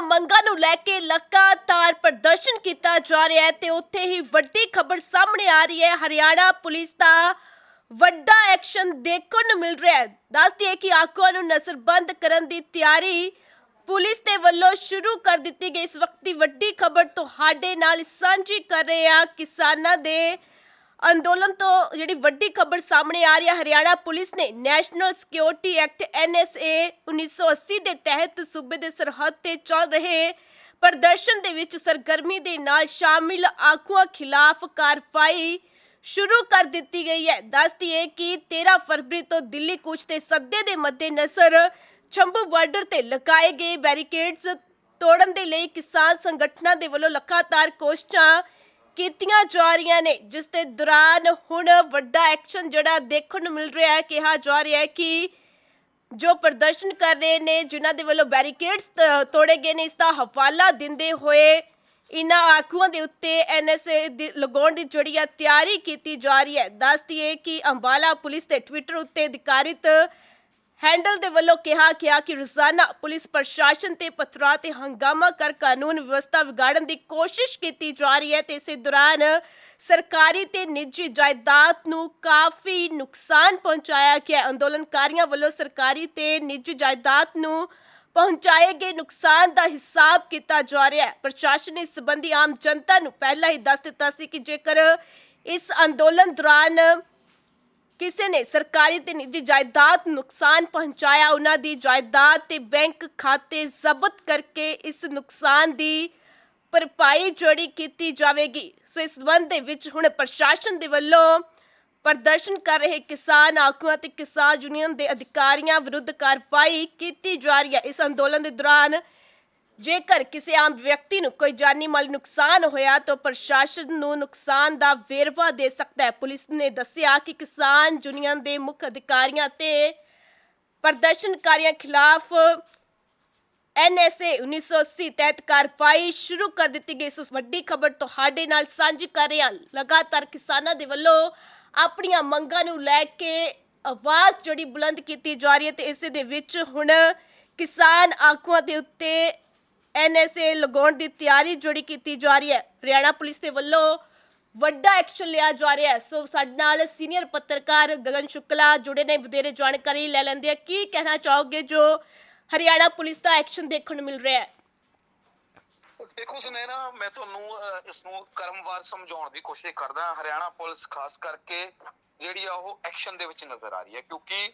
ਆਪਣੀਆਂ ਮੰਗਾਂ ਨੂੰ ਲੈ ਕੇ ਲਗਾਤਾਰ ਪ੍ਰਦਰਸ਼ਨ ਕੀਤਾ ਜਾ ਰਿਹਾ ਹੈ ਤੇ ਉੱਥੇ ਹੀ ਵੱਡੀ ਖਬਰ ਸਾਹਮਣੇ ਆ ਰਹੀ ਹੈ। ਹਰਿਆਣਾ ਪੁਲਿਸ ਦਾ ਵੱਡਾ ਐਕਸ਼ਨ ਦੇਖਣ ਨੂੰ ਮਿਲ ਰਿਹਾ ਹੈ। ਦੱਸ ਦਈਏ ਕਿ ਆਗੂਆਂ ਨੂੰ ਨਜ਼ਰਬੰਦ ਕਰਨ ਦੀ ਤਿਆਰੀ ਪੁਲਿਸ ਦੇ ਵੱਲੋਂ ਸ਼ੁਰੂ ਕਰ ਦਿੱਤੀ ਗਈ। ਇਸ ਵਕਤ ਦੀ ਵੱਡੀ ਖਬਰ ਤੁਹਾਡੇ ਨਾਲ ਸਾਂਝੀ ਕਰ ਰਹੇ ਹਾਂ ਕਿਸਾਨਾਂ ਦੇ ਅੰਦੋਲਨ ਤੋਂ ਜਿਹੜੀ ਵੱਡੀ ਖਬਰ ਸਾਹਮਣੇ ਆ ਰਹੀ ਹੈ, ਹਰਿਆਣਾ ਪੁਲਿਸ ਨੇ ਨੈਸ਼ਨਲ ਸਿਕਿਉਰਿਟੀ ਐਕਟ NSA 1980 ਦੇ ਤਹਿਤ ਸੂਬੇ ਦੇ ਸਰਹੱਦ ਤੇ ਚੱਲ ਰਹੇ ਪ੍ਰਦਰਸ਼ਨ ਦੇ ਵਿੱਚ ਸਰਗਰਮੀ ਦੇ ਨਾਲ ਸ਼ਾਮਿਲ ਆਗੂਆਂ ਖਿਲਾਫ ਕਾਰਵਾਈ ਸ਼ੁਰੂ ਕਰ ਦਿੱਤੀ ਗਈ ਹੈ। ਦੱਸਦੀ ਹੈ ਕਿ 13 ਫਰਵਰੀ ਤੋਂ ਦਿੱਲੀ ਕੂਚ ਦੇ ਸੱਦੇ ਦੇ ਮੱਦੇਨਜ਼ਰ ਛੰਭੂ ਬਾਰਡਰ ਤੇ ਲਗਾਏ ਗਏ ਬੈਰੀਕੇਡਸ ਤੋੜਨ ਦੇ ਲਈ ਕਿਸਾਨ ਸੰਗਠਨਾਂ ਦੇ ਵੱਲੋਂ ਲਗਾਤਾਰ ਕੋਸ਼ਿਸ਼ਾਂ ਕੀਤੀਆਂ ਜਾ ਰਹੀਆਂ ਨੇ, ਜਿਸ ਦੇ ਦੌਰਾਨ ਹੁਣ ਵੱਡਾ ਐਕਸ਼ਨ ਜਿਹੜਾ ਦੇਖਣ ਨੂੰ ਮਿਲ ਰਿਹਾ ਹੈ, ਕਿਹਾ ਜਾ ਰਿਹਾ ਹੈ ਕਿ ਜੋ ਪ੍ਰਦਰਸ਼ਨ ਕਰ ਰਹੇ ਨੇ, ਜਿਨ੍ਹਾਂ ਦੇ ਵੱਲੋਂ ਬੈਰੀਕੇਡਸ ਤੋੜੇ ਗਏ ਨੇ, ਇਸ ਦਾ ਹਵਾਲਾ ਦਿੰਦੇ ਹੋਏ ਇਨ੍ਹਾਂ ਆਗੂਆਂ ਦੇ ਉੱਤੇ ਐਨਐਸਏ ਲਗਾਉਣ ਦੀ ਜਿਹੜੀ ਆ ਤਿਆਰੀ ਕੀਤੀ ਜਾ ਰਹੀ ਹੈ। ਦੱਸਦੀ ਹੈ ਕਿ ਅੰਬਾਲਾ ਪੁਲਿਸ ਦੇ ਟਵਿੱਟਰ ਉੱਤੇ ਅਧਿਕਾਰਿਤ ਹੈਂਡਲ ਦੇ ਵੱਲੋਂ ਕਿਹਾ ਗਿਆ ਕਿ ਰੋਜ਼ਾਨਾ ਪੁਲਿਸ ਪ੍ਰਸ਼ਾਸਨ ਤੇ ਪਥਰਾ ਤੇ ਹੰਗਾਮਾ ਕਰ ਕਾਨੂੰਨ ਵਿਵਸਥਾ ਵਿਗਾੜਨ ਦੀ ਕੋਸ਼ਿਸ਼ ਕੀਤੀ ਜਾ ਰਹੀ ਹੈ ਤੇ ਇਸੇ ਦੌਰਾਨ ਸਰਕਾਰੀ ਤੇ ਨਿੱਜੀ ਜਾਇਦਾਦ ਨੂੰ ਕਾਫੀ ਨੁਕਸਾਨ ਪਹੁੰਚਾਇਆ ਗਿਆ ਅੰਦੋਲਨਕਾਰੀਆਂ ਵੱਲੋਂ ਸਰਕਾਰੀ ਤੇ ਨਿੱਜੀ ਜਾਇਦਾਦ ਨੂੰ ਪਹੁੰਚਾਏ ਗਏ ਨੁਕਸਾਨ ਦਾ ਹਿਸਾਬ ਕੀਤਾ ਜਾ ਰਿਹਾ ਹੈ। ਪ੍ਰਸ਼ਾਸਨ ਨੇ ਇਸ ਸੰਬੰਧੀ ਆਮ ਜਨਤਾ ਨੂੰ ਪਹਿਲਾਂ ਹੀ ਦੱਸ ਦਿੱਤਾ ਸੀ ਕਿ ਜੇਕਰ ਇਸ ਅੰਦੋਲਨ ਦੌਰਾਨ ਕਿਸੇ ਨੇ ਸਰਕਾਰੀ ਤੇ ਨਿੱਜੀ ਜਾਇਦਾਦ ਨੁਕਸਾਨ ਪਹੁੰਚਾਇਆ, ਉਹਨਾਂ ਦੀ ਜਾਇਦਾਦ ਤੇ ਬੈਂਕ ਖਾਤੇ ਜ਼ਬਤ ਕਰਕੇ ਇਸ ਨੁਕਸਾਨ ਦੀ ਭਰਪਾਈ ਜਿਹੜੀ ਕੀਤੀ ਜਾਵੇਗੀ। ਸੋ ਇਸ ਸੰਬੰਧ ਦੇ ਵਿੱਚ ਹੁਣ ਪ੍ਰਸ਼ਾਸਨ ਦੇ ਵੱਲੋਂ ਪ੍ਰਦਰਸ਼ਨ ਕਰ ਰਹੇ ਕਿਸਾਨ ਆਗੂਆਂ ਤੇ ਕਿਸਾਨ ਯੂਨੀਅਨ ਦੇ ਅਧਿਕਾਰੀਆਂ ਵਿਰੁੱਧ ਕਾਰਵਾਈ ਕੀਤੀ ਜਾ ਰਹੀ ਹੈ। ਇਸ ਅੰਦੋਲਨ ਦੇ ਦੌਰਾਨ ਜੇਕਰ ਕਿਸੇ ਆਮ ਵਿਅਕਤੀ ਨੂੰ ਕੋਈ ਜਾਨੀ ਮਾਲੀ ਨੁਕਸਾਨ ਹੋਇਆ ਤਾਂ ਪ੍ਰਸ਼ਾਸਨ ਨੂੰ ਨੁਕਸਾਨ ਦਾ ਵੇਰਵਾ ਦੇ ਸਕਦਾ ਹੈ। ਪੁਲਿਸ ਨੇ ਦੱਸਿਆ ਕਿ ਕਿਸਾਨ ਯੂਨੀਅਨ ਦੇ ਮੁੱਖ ਅਧਿਕਾਰੀਆਂ ਤੇ ਪ੍ਰਦਰਸ਼ਨਕਾਰੀਆਂ ਖਿਲਾਫ ਐਨਐਸਏ 1980 ਤਹਿਤ ਕਾਰਵਾਈ ਸ਼ੁਰੂ ਕਰ ਦਿੱਤੀ ਗਈ। ਇਸ ਵੱਡੀ ਖਬਰ ਤੁਹਾਡੇ ਨਾਲ ਸਾਂਝੀ ਕਰ ਰਹੇ ਹਾਂ। ਲਗਾਤਾਰ ਕਿਸਾਨਾਂ ਦੇ ਵੱਲੋਂ ਆਪਣੀਆਂ ਮੰਗਾਂ ਨੂੰ ਲੈ ਕੇ ਆਵਾਜ਼ ਜਿਹੜੀ ਬੁਲੰਦ ਕੀਤੀ ਜਾ ਰਹੀ ਹੈ ਤੇ ਇਸੇ ਦੇ ਵਿੱਚ ਹੁਣ ਕਿਸਾਨ ਆਗੂਆਂ ਦੇ ਉੱਤੇ ਐਨਐਸਏ ਲਗਾਉਣ ਦੀ ਤਿਆਰੀ ਜਿਹੜੀ ਕੀਤੀ ਜਾ ਰਹੀ ਹੈ, ਹਰਿਆਣਾ ਪੁਲਿਸ ਦੇ ਵੱਲੋਂ ਵੱਡਾ ਐਕਸ਼ਨ ਲਿਆ ਜਾ ਰਿਹਾ ਹੈ। ਸੋ ਸਾਡੇ ਨਾਲ ਸੀਨੀਅਰ ਪੱਤਰਕਾਰ ਗਗਨ ਸ਼ੁਕਲਾ ਜੁੜੇ ਨੇ, ਵਧੇਰੇ ਜਾਣਕਾਰੀ ਲੈ ਲੈਂਦੇ ਆ। ਕੀ ਕਹਿਣਾ ਚਾਹੋਗੇ ਜੋ ਹਰਿਆਣਾ ਪੁਲਿਸ ਦਾ ਐਕਸ਼ਨ ਦੇਖਣ ਨੂੰ ਮਿਲ ਰਿਹਾ ਹੈ? ਦੇਖੋ ਸੁਨੈਨਾ ਮੈਂ ਤੁਹਾਨੂੰ ਇਸ ਨੂੰ ਕਰਮਵਾਰ ਸਮਝਾਉਣ ਦੀ ਕੋਸ਼ਿਸ਼ ਕਰਦਾ ਹਰਿਆਣਾ ਪੁਲਿਸ ਖਾਸ ਕਰਕੇ ਜਿਹੜੀ ਆ ਉਹ ਐਕਸ਼ਨ ਦੇ ਵਿੱਚ ਨਜ਼ਰ ਆ ਰਹੀ ਹੈ, ਕਿਉਂਕਿ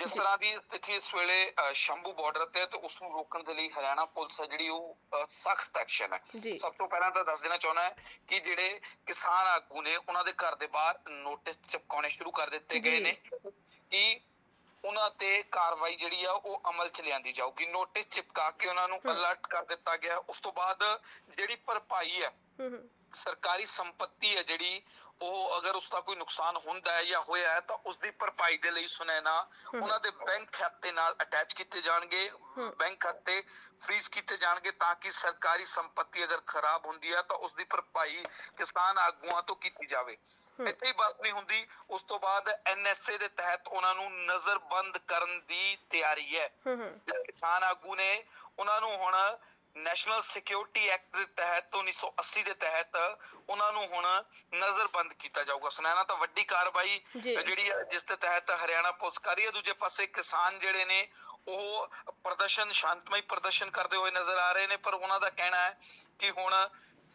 ਜਿਸ। ਤਰ੍ਹਾਂ ਦੀ ਸਥਿਤੀ ਇਸ ਵੇਲੇ ਸ਼ੰਭੂ ਬਾਰਡਰ ਤੇ ਤੇ ਉਸ ਨੂੰ ਰੋਕਣ ਦੇ ਲਈ ਹਰਿਆਣਾ ਪੁਲਿਸ ਹੈ ਜਿਹੜੀ ਉਹ ਸਖਤ ਐਕਸ਼ਨ ਹੈ ਸਭ ਤੋਂ ਪਹਿਲਾਂ ਤਾਂ ਦੱਸ ਦੇਣਾ ਚਾਹੁੰਦਾ ਹੈ ਕਿ ਜਿਹੜੇ ਕਿਸਾਨ ਆਗੂ ਨੇ ਉਹਨਾਂ ਦੇ ਘਰ ਦੇ ਬਾਹਰ ਨੋਟਿਸ ਚਿਪਕਾਉਣੇ ਸ਼ੁਰੂ ਕਰ ਦਿੱਤੇ ਗਏ। ਨੇ ਕਿ ਉਹਨਾਂ ਤੇ ਕਾਰਵਾਈ ਜਿਹੜੀ ਆ ਉਹ ਅਮਲ ਚ ਲਿਆਂਦੀ ਜਾਊਗੀ ਨੋਟਿਸ ਚਿਪਕਾ ਕੇ ਉਹਨਾਂ ਨੂੰ। ਅਲਰਟ ਕਰ ਦਿੱਤਾ ਗਿਆ ਉਸ ਤੋਂ ਬਾਅਦ ਜਿਹੜੀ ਭਰਪਾਈ ਹੂੰ ਸਰਕਾਰੀ ਸੰਪਤੀ ਹੈ ਜਿਹੜੀ ਉਹ ਅਗਰ ਉਸ ਦਾ ਕੋਈ ਨੁਕਸਾਨ ਹੁੰਦਾ ਹੈ ਜਾਂ ਹੋਇਆ ਹੈ ਤਾਂ ਉਸ ਦੀ ਭਰਪਾਈ ਦੇ ਲਈ ਸੁਨੈਨਾ ਹਮ। ਉਹਨਾਂ ਦੇ ਬੈਂਕ ਖਾਤੇ ਨਾਲ ਅਟੈਚ ਕੀਤੇ ਜਾਣਗੇ। ਬੈਂਕ ਖਾਤੇ ਫ੍ਰੀਜ਼ ਕੀਤੇ ਜਾਣਗੇ ਤਾਂ ਕਿ ਸਰਕਾਰੀ ਸੰਪਤੀ ਅਗਰ ਖਰਾਬ ਹੁੰਦੀ ਹੈ ਤਾਂ ਉਸ ਦੀ ਭਰਪਾਈ ਕਿਸਾਨ ਆਗੂਆਂ ਤੋਂ ਕੀਤੀ ਜਾਵੇ। ਇੱਥੇ ਹੀ ਬਸ ਨਹੀਂ ਹੁੰਦੀ ਉਸ ਤੋਂ ਬਾਅਦ ਐਨਐਸਏ ਦੇ ਤਹਿਤ ਉਹਨਾਂ ਨੂੰ ਨਜ਼ਰਬੰਦ ਕਰਨ ਦੀ ਤਿਆਰੀ ਹੈ ਕਿਸਾਨ ਆਗੂ ਨੇ ਉਹਨਾਂ ਨੂੰ ਹੁਣ ਨੈਸ਼ਨਲ ਸਿਕਿਉਰਿਟੀ ਐਕਟ ਦੇ ਤਹਿਤ 1980 ਦੇ ਤਹਿਤ ਉਹਨਾਂ ਨੂੰ ਹੁਣ ਨਜ਼ਰਬੰਦ ਕੀਤਾ ਜਾਊਗਾ ਸੁਣਾਣਾ ਤਾਂ ਵੱਡੀ ਕਾਰਵਾਈ। ਜਿਹੜੀ ਹੈ ਜਿਸ ਦੇ ਤਹਿਤ ਹਰਿਆਣਾ ਪੁਲਿਸ ਕਰ ਰਹੀ ਹੈ ਦੂਜੇ ਪਾਸੇ ਕਿਸਾਨ ਜਿਹੜੇ ਨੇ ਉਹ ਪ੍ਰਦਰਸ਼ਨ ਸ਼ਾਂਤਮਈ ਪ੍ਰਦਰਸ਼ਨ ਕਰਦੇ ਹੋਏ ਨਜ਼ਰ ਆ ਰਹੇ ਨੇ ਪਰ ਉਹਨਾਂ ਦਾ ਕਹਿਣਾ ਹੈ ਕਿ ਹੁਣ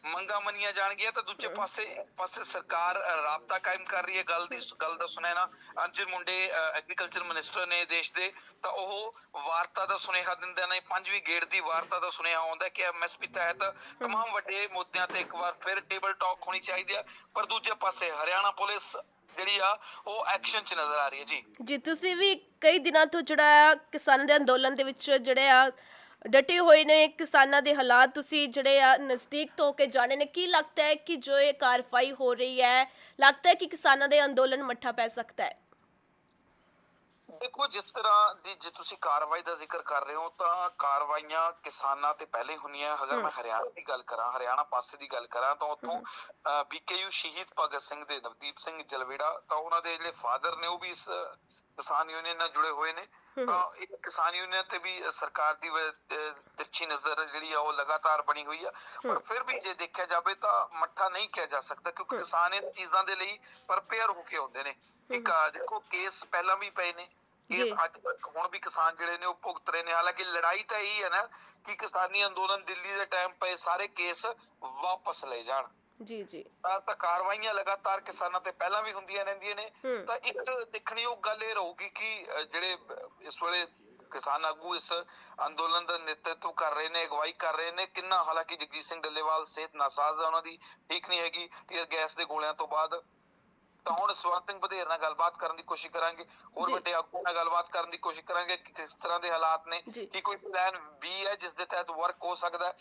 ਮੰਗਾਂ ਮੰਨੀਆਂ ਜਾਣਗੀਆਂ ਤਾਂ ਦੂਜੇ ਪਾਸੇ ਪਾਸੇ ਸਰਕਾਰ ਅ, ਰਾਬਤਾ ਕਾਇਮ ਕਰ ਰਹੀ ਹੈ ਗੱਲ ਦੀ ਗੱਲ ਦਾ ਸੁਣਿਆ ਨਾ ਅੰਜਨ ਮੁੰਡੇ ਐਗਰੀਕਲਚਰ ਮਿਨਿਸਟਰ ਨੇ ਦੇਸ਼ ਦੇ ਤਾਂ ਉਹ ਵਾਰਤਾ ਦਾ ਸੁਨੇਹਾ ਦਿੰਦੇ ਨੇ ਪੰਜਵੀਂ ਗੇੜ ਦੀ ਵਾਰਤਾ ਦਾ ਸੁਨੇਹਾ ਆਉਂਦਾ ਕਿ ਐਮਐਸਪੀ ਤਹਿਤ तमाम ਵੱਡੇ ਮੁੱਦਿਆਂ ਤੇ ਇੱਕ ਵਾਰ ਫਿਰ ਟੇਬਲ ਟਾਕ ਹੋਣੀ ਚਾਹੀਦੀ ਹੈ ਪਰ ਦੂਜੇ ਪਾਸੇ ਹਰਿਆਣਾ ਪੁਲਿਸ ਜਿਹੜੀ ਆ ਉਹ ਐਕਸ਼ਨ 'ਚ ਨਜ਼ਰ ਆ ਰਹੀ ਹੈ ਜੀ ਜੀ ਤੁਸੀਂ ਵੀ ਕਈ ਦਿਨਾਂ ਤੋਂ ਜਿਹੜਾ ਆ ਕਿਸਾਨਾਂ ਦੇ ਅੰਦੋਲਨ ਦੇ ਵਿੱਚ ਜਿਹੜੇ ਆ ਡਟੇ ਹੋਏ ਨੇ ਕਿਸਾਨਾਂ ਦੇ ਹਾਲਾਤ। ਤੁਸੀਂ ਜਿਹੜੇ ਆ ਨਜ਼ਦੀਕ ਤੋਂ ਕੇ ਜਾਣੇ ਨੇ ਕੀ ਲੱਗਦਾ ਹੈ ਕਿ ਜੋ ਇਹ ਕਾਰਵਾਈ ਹੋ ਰਹੀ ਹੈ ਲੱਗਦਾ ਹੈ ਕਿ ਕਿਸਾਨਾਂ ਦੇ ਅੰਦੋਲਨ ਮੱਠਾ ਪੈ ਸਕਦਾ ਹੈ? ਦੇਖੋ ਜਿਸ ਤਰ੍ਹਾਂ ਦੀ ਜੇ ਤੁਸੀਂ ਕਾਰਵਾਈ ਦਾ ਜ਼ਿਕਰ ਕਰ ਰਹੇ ਹੋ ਤਾਂ ਕਾਰਵਾਈਆਂ ਕਿਸਾਨਾਂ ਤੇ ਪਹਿਲੇ ਹੁੰਦੀਆਂ ਅਗਰ ਮੈਂ। ਹਰਿਆਣਾ ਦੀ ਗੱਲ ਕਰਾਂ ਹਰਿਆਣਾ ਪਾਸੇ ਦੀ ਗੱਲ ਕਰਾਂ ਤਾਂ ਉੱਥੋਂ ਬੀਕੇਯੂ ਸ਼ਹੀਦ ਭਗਤ ਸਿੰਘ ਦੇ ਨਵਦੀਪ ਸਿੰਘ ਜਲਵੇੜਾ ਤਾਂ ਉਹਨਾਂ ਦੇ ਜਿਹੜੇ ਫਾਦਰ ਨੇ ਉਹ ਵੀ ਇਸ ਕਿਸਾਨ ਯੂਨੀਅਨ ਨਾਲ ਜੁੜੇ ਹੋਏ ਨੇ। ਤਾਂ ਇਹ ਕਿਸਾਨ ਯੂਨੀਅਨ ਤੇ ਵੀ ਸਰਕਾਰ ਦੀ ਤਿਰਛੀ ਨਜ਼ਰ ਜਿਹੜੀ ਆ ਉਹ ਲਗਾਤਾਰ ਬਣੀ ਹੋਈ ਆ। ਪਰ ਫਿਰ ਵੀ ਜੇ ਦੇਖਿਆ ਜਾਵੇ ਤਾਂ ਮੱਠਾ ਨਹੀਂ ਕਿਹਾ ਜਾ ਸਕਦਾ ਕਿਉਂਕਿ ਕਿਸਾਨ ਇਹ ਚੀਜ਼ਾਂ ਦੇ ਲਈ ਪ੍ਰਪੇਅਰ ਹੋ ਕੇ ਆਉਂਦੇ ਨੇ। ਇੱਕ ਦੇਖੋ ਕੇਸ ਪਹਿਲਾਂ ਵੀ ਪਏ ਨੇ। ਕੇਸ। ਅੱਜ ਤੱਕ ਹੁਣ ਵੀ ਕਿਸਾਨ ਜਿਹੜੇ ਨੇ ਉਹ ਭੁਗਤ ਰਹੇ ਨੇ। ਹਾਲਾਂਕਿ ਲੜਾਈ ਤਾਂ ਇਹੀ ਹੈ ਨਾ ਕਿ ਕਿਸਾਨੀ ਅੰਦੋਲਨ ਦਿੱਲੀ ਦੇ ਟਾਈਮ ਪਏ ਸਾਰੇ ਕੇਸ ਵਾਪਸ ਲਏ ਜਾਣ। ਜੀ ਜੀ ਤਾਂ ਤਾਂ ਕਾਰਵਾਈਆਂ ਲਗਾਤਾਰ ਕਿਸਾਨਾਂ ਤੇ ਪਹਿਲਾਂ ਵੀ ਹੁੰਦੀਆਂ ਰਹਿੰਦੀਆਂ ਨੇ। ਤਾਂ ਇੱਕ ਦੇਖਣਯੋਗ ਗੱਲ ਇਹ ਰਹੂਗੀ ਕਿ ਜਿਹੜੇ ਇਸ ਵੇਲੇ ਕਿਸਾਨ ਆਗੂ ਇਸ ਅੰਦੋਲਨ ਦਾ ਨੇਤਰਤਵ ਕਰ ਰਹੇ ਨੇ ਅਗਵਾਈ ਕਰ ਰਹੇ ਨੇ ਕਿੰਨਾ ਹਾਲਾਂਕਿ ਜਗਜੀਤ ਸਿੰਘ ਡੱਲੇਵਾਲ ਸਿਹਤ ਨਾਸਾਜ਼ ਹੈ ਉਹਨਾਂ ਦੀ ਠੀਕ ਨਹੀਂ ਹੈਗੀ ਟੀਅਰ ਗੈਸ ਦੇ ਗੋਲਿਆਂ ਤੋਂ ਬਾਅਦ ਤਾਂ ਹੁਣ ਸਵਰਨ ਸਿੰਘ ਵਧੇਰ ਨਾਲ ਗੱਲਬਾਤ ਕਰਨ ਦੀ ਕੋਸ਼ਿਸ਼ ਕਰਾਂਗੇ ਹੋਰ। ਵੱਡੇ ਆਗੂ ਨਾਲ ਗੱਲਬਾਤ ਕਰਨ ਦੀ ਕੋਸ਼ਿਸ਼ ਕਰਾਂਗੇ ਕਿ ਕਿਸ ਤਰ੍ਹਾਂ ਦੇ ਹਾਲਾਤ ਨੇ। ਕੀ ਕੋਈ ਪਲਾਨ ਬੀ ਹੈ ਜਿਸ ਦੇ ਤਹਿਤ ਵਰਕ ਹੋ ਸਕਦਾ ਹੈ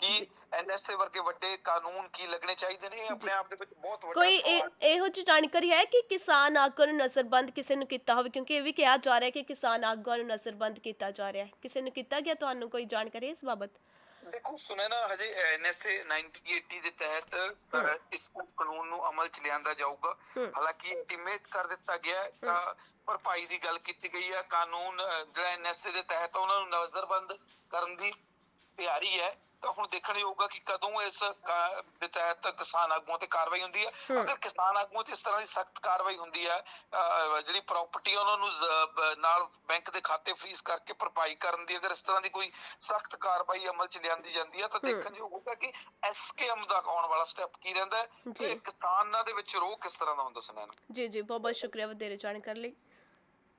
ਕਿ ਐਨਐਸਏ ਵਰਗੇ ਵੱਡੇ ਕਾਨੂੰਨ ਕੀ ਲੱਗਣੇ ਚਾਹੀਦੇ ਨੇ? ਇਹ ਆਪਣੇ ਆਪ ਦੇ ਵਿੱਚ ਬਹੁਤ ਵੱਡਾ ਕੋਈ ਇਹ- ਇਹੋ ਜਿਹੀ ਜਾਣਕਾਰੀ ਹੈ ਕਿ ਕਿਸਾਨ ਆਗੂਆਂ ਨੂੰ ਨਜ਼ਰਬੰਦ ਕਿਸੇ ਨੂੰ ਕੀਤਾ ਹੋਵੇ? ਕਿਉਂਕਿ ਇਹ ਵੀ ਕਿਹਾ ਜਾ ਰਿਹਾ ਹੈ ਕਿ ਕਿਸਾਨ ਆਗੂਆਂ ਨੂੰ ਨਜ਼ਰਬੰਦ ਕੀਤਾ ਜਾ ਰਿਹਾ ਹੈ। ਕਿਸੇ ਨੂੰ ਕੀਤਾ ਗਿਆ? ਤੁਹਾਨੂੰ ਕੋਈ ਜਾਣਕਾਰੀ ਹੈ ਇਸ ਬਾਬਤ? ਦੇਖੋ ਸੁਣਿਆ ਨਾ ਹਜੇ ਐਨਐਸਏ 1980 ਦੇ ਤਹਿਤ ਅਹ, ਇਸ ਕਾਨੂੰਨ ਨੂੰ ਅਮਲ ਚ ਲਿਆਂਦਾ ਜਾਊਗਾ। ਹਾਲਾਂਕਿ ਇੰਟੀਮੇਟ ਕਰ ਦਿੱਤਾ ਗਿਆ ਹੈ ਤਾਂ ਭਰਪਾਈ ਦੀ ਗੱਲ ਕੀਤੀ ਗਈ ਹੈ। ਕਾਨੂੰਨ ਅਹ, ਜਿਹੜਾ ਐਨਐਸਏ ਦੇ ਤਹਿਤ ਉਹਨਾਂ ਨੂੰ ਨਜ਼ਰਬੰਦ ਕਰਨ ਦੀ ਤਿਆਰੀ ਹੈ। ਤਾਂ ਹੁਣ ਦੇਖਣ ਹੋਊਗਾ ਕਿ ਕਦੋਂ ਇਸ ਦੇ ਤਹਿਤ ਕਿਸਾਨ ਆਗੂਆਂ ਤੇ ਕਾਰਵਾਈ ਹੁੰਦੀ ਹੈ। ਅਗਰ ਕਿਸਾਨ ਆਗੂਆਂ ਤੇ ਇਸ ਤਰ੍ਹਾਂ ਦੀ ਸਖਤ ਕਾਰਵਾਈ ਹੁੰਦੀ ਹੈ ਜਿਹੜੀ ਪ੍ਰਾਪਰਟੀ ਉਹਨਾਂ ਨੂੰ ਨਾਲ ਬੈਂਕ ਦੇ ਖਾਤੇ ਫ੍ਰੀਜ਼ ਕਰਕੇ ਭਰਪਾਈ ਕਰਨ ਦੀ ਅਗਰ ਇਸ ਤਰ੍ਹਾਂ ਦੀ ਕੋਈ ਸਖਤ ਕਾਰਵਾਈ ਅਮਲ ਚ ਲਿਆਂਦੀ ਜਾਂਦੀ ਹੈ ਤਾਂ। ਦੇਖਣ ਯੋਗ ਹੋਊਗਾ ਕਿ ਐਸਕੇਐਮ ਦਾ ਆਉਣ ਵਾਲਾ ਸਟੈਪ ਕੀ ਰਹਿੰਦਾ ਹੈ। ਤੇ ਕਿਸਾਨਾਂ ਦੇ ਵਿੱਚ ਰੋਹ ਕਿਸ ਤਰ੍ਹਾਂ ਦਾ ਹੁੰਦਾ ਸੁਣੈਣਾ ਜੀ ਜੀ ਬਹੁਤ ਬਹੁਤ ਸ਼ੁਕਰੀਆ ਵਧੇਰੇ ਜਾਣਕਾਰੀ ਲਈ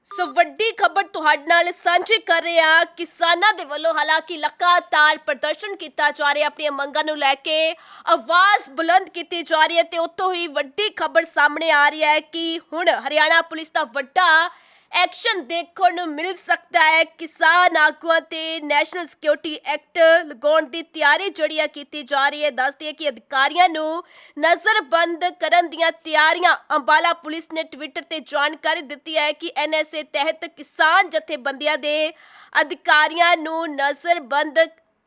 ਸੋ ਵੱਡੀ ਖਬਰ ਤੁਹਾਡੇ ਨਾਲ ਸਾਂਝੀ ਕਰ ਰਿਹਾ ਕਿਸਾਨਾਂ ਦੇ ਵੱਲੋਂ ਹਾਲਾਂਕਿ ਲਗਾਤਾਰ ਪ੍ਰਦਰਸ਼ਨ ਕੀਤਾ ਜਾ ਰਿਹਾ, ਆਪਣੀਆਂ ਮੰਗਾਂ ਨੂੰ ਲੈ ਕੇ ਆਵਾਜ਼ ਬੁਲੰਦ ਕੀਤੀ ਜਾ ਰਹੀ ਹੈ ਤੇ ਉੱਥੋਂ ਹੀ ਵੱਡੀ ਖਬਰ ਸਾਹਮਣੇ ਆ ਰਹੀ ਹੈ ਕਿ ਹੁਣ ਹਰਿਆਣਾ ਪੁਲਿਸ ਦਾ ਵੱਡਾ ਐਕਸ਼ਨ ਦੇਖਣ ਨੂੰ ਮਿਲ ਸਕਦਾ ਹੈ। ਕਿਸਾਨ ਆਗੂਆਂ ਤੇ ਨੈਸ਼ਨਲ ਸਿਕਿਉਰਿਟੀ ਐਕਟ ਲਗਾਉਣ ਦੀ ਤਿਆਰੀ ਜਿਹੜੀ ਆ ਕੀਤੀ ਜਾ ਰਹੀ ਹੈ। ਦੱਸਦੀ ਹੈ ਕਿ ਅਧਿਕਾਰੀਆਂ ਨੂੰ ਨਜ਼ਰਬੰਦ ਕਰਨ ਦੀਆਂ ਤਿਆਰੀਆਂ ਅੰਬਾਲਾ ਪੁਲਿਸ ਨੇ ਟਵਿੱਟਰ ਤੇ ਜਾਣਕਾਰੀ ਦਿੱਤੀ ਹੈ ਕਿ ਐਨਐਸਏ ਤਹਿਤ ਕਿਸਾਨ ਜਥੇਬੰਦੀਆਂ ਦੇ ਅਧਿਕਾਰੀਆਂ ਨੂੰ ਨਜ਼ਰਬੰਦ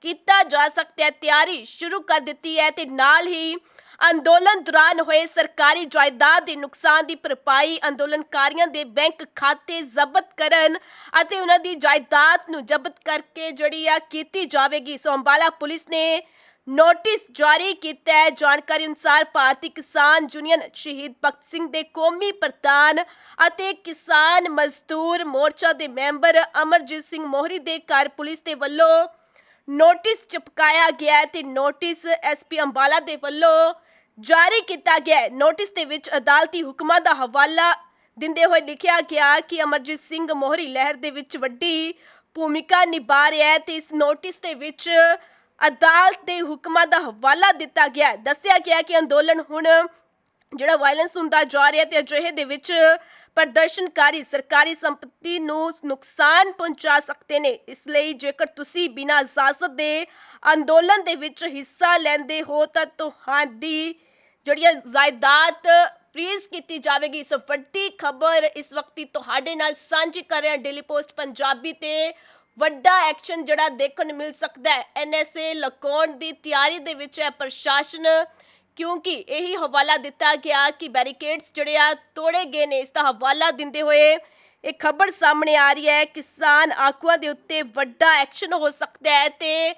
ਕੀਤਾ ਜਾ ਸਕਦਾ ਹੈ। ਤਿਆਰੀ ਸ਼ੁਰੂ ਕਰ ਦਿੱਤੀ ਹੈ ਤੇ ਨਾਲ ਹੀ ਅੰਦੋਲਨ ਦੌਰਾਨ ਹੋਏ ਸਰਕਾਰੀ ਜਾਇਦਾਦ ਦੇ ਨੁਕਸਾਨ ਦੀ ਭਰਪਾਈ ਅੰਦੋਲਨਕਾਰੀਆਂ ਦੇ ਬੈਂਕ ਖਾਤੇ ਜ਼ਬਤ ਕਰਨ ਅਤੇ ਉਹਨਾਂ ਦੀ ਜਾਇਦਾਦ ਨੂੰ ਜ਼ਬਤ ਕਰਕੇ ਜਿਹੜੀ ਆ ਕੀਤੀ ਜਾਵੇਗੀ। ਸੋ ਅੰਬਾਲਾ ਪੁਲਿਸ ਨੇ ਨੋਟਿਸ ਜਾਰੀ ਕੀਤਾ ਹੈ। ਜਾਣਕਾਰੀ ਅਨੁਸਾਰ ਭਾਰਤੀ ਕਿਸਾਨ ਯੂਨੀਅਨ ਸ਼ਹੀਦ ਭਗਤ ਸਿੰਘ ਦੇ ਕੌਮੀ ਪ੍ਰਧਾਨ ਅਤੇ ਕਿਸਾਨ ਮਜ਼ਦੂਰ ਮੋਰਚਾ ਦੇ ਮੈਂਬਰ ਅਮਰਜੀਤ ਸਿੰਘ ਮੋਹਰੀ ਦੇ ਘਰ ਪੁਲਿਸ ਦੇ ਵੱਲੋਂ ਨੋਟਿਸ ਚਿਪਕਾਇਆ ਗਿਆ ਹੈ ਤੇ ਨੋਟਿਸ ਐਸਪੀ ਅੰਬਾਲਾ ਦੇ ਵੱਲੋਂ ਜਾਰੀ ਕੀਤਾ ਗਿਆ ਹੈ। ਨੋਟਿਸ ਦੇ ਵਿੱਚ ਅਦਾਲਤੀ ਹੁਕਮਾਂ ਦਾ ਹਵਾਲਾ ਦਿੰਦੇ ਹੋਏ ਲਿਖਿਆ ਗਿਆ ਕਿ ਅਮਰਜੀਤ ਸਿੰਘ ਮੋਹਰੀ ਲਹਿਰ ਦੇ ਵਿੱਚ ਵੱਡੀ ਭੂਮਿਕਾ ਨਿਭਾ ਰਿਹਾ ਹੈ ਤੇ ਇਸ ਨੋਟਿਸ ਦੇ ਵਿੱਚ ਅਦਾਲਤ ਦੇ ਹੁਕਮਾਂ ਦਾ ਹਵਾਲਾ ਦਿੱਤਾ ਗਿਆ ਹੈ। ਦੱਸਿਆ ਗਿਆ ਕਿ ਅੰਦੋਲਨ ਹੁਣ ਜਿਹੜਾ ਵਾਇਲੈਂਸ ਹੁੰਦਾ ਜਾ ਰਿਹਾ ਤੇ ਅਜਿਹੇ ਦੇ ਵਿੱਚ ਪ੍ਰਦਰਸ਼ਨਕਾਰੀ ਸਰਕਾਰੀ ਸੰਪਤੀ ਨੂੰ ਨੁਕਸਾਨ ਪਹੁੰਚਾ ਸਕਦੇ ਨੇ। ਇਸ ਲਈ ਜੇਕਰ ਤੁਸੀਂ ਬਿਨਾਂ ਇਜਾਜ਼ਤ ਦੇ ਅੰਦੋਲਨ ਦੇ ਵਿੱਚ ਹਿੱਸਾ ਲੈਂਦੇ ਹੋ, ਤਾਂ ਤੁਹਾਡੀ ਜਿਹੜੀ ਹੈ ਜਾਇਦਾਦ ਫ੍ਰੀਜ਼ ਕੀਤੀ ਜਾਵੇਗੀ। ਇਸ ਵੱਡੀ ਖਬਰ ਇਸ ਵਕਤ ਤੁਹਾਡੇ ਨਾਲ ਸਾਂਝੀ ਕਰ ਰਿਹਾ ਡੇਲੀ ਪੋਸਟ ਪੰਜਾਬੀ ਤੇ। ਵੱਡਾ ਐਕਸ਼ਨ ਜਿਹੜਾ ਦੇਖਣ ਨੂੰ ਮਿਲ ਸਕਦਾ ਹੈ। ਐਨਐਸਏ ਲਗਾਉਣ ਦੀ ਤਿਆਰੀ ਦੇ ਵਿੱਚ ਹੈ। ਪ੍ਰਸ਼ਾਸਨ ਕਿਉਂਕਿ ਇਹੀ ਹਵਾਲਾ ਦਿੱਤਾ ਗਿਆ ਕਿ ਬੈਰੀਕੇਡਸ ਜਿਹੜੇ ਆ ਤੋੜੇ ਗਏ ਨੇ, ਇਸ ਦਾ ਹਵਾਲਾ ਦਿੰਦੇ ਹੋਏ ਇਹ ਖਬਰ ਸਾਹਮਣੇ ਆ ਰਹੀ ਹੈ, ਕਿਸਾਨ ਆਗੂਆਂ ਦੇ ਉੱਤੇ ਵੱਡਾ ਐਕਸ਼ਨ ਹੋ ਸਕਦਾ ਹੈ ਤੇ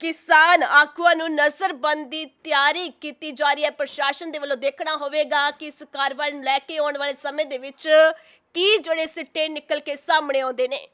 ਕਿਸਾਨ ਆਗੂਆਂ ਨੂੰ ਨਜ਼ਰਬੰਦ ਦੀ ਤਿਆਰੀ ਕੀਤੀ ਜਾ ਰਹੀ ਹੈ। ਪ੍ਰਸ਼ਾਸਨ ਦੇ ਵੱਲੋਂ ਦੇਖਣਾ ਹੋਵੇਗਾ ਕਿ ਇਸ ਕਾਰਵਾਈ ਨੂੰ ਲੈ ਕੇ ਆਉਣ ਵਾਲੇ ਸਮੇਂ ਦੇ ਵਿੱਚ ਕੀ ਜਿਹੜੇ ਸਿੱਟੇ ਨਿਕਲ ਕੇ ਸਾਹਮਣੇ ਆਉਂਦੇ ਨੇ।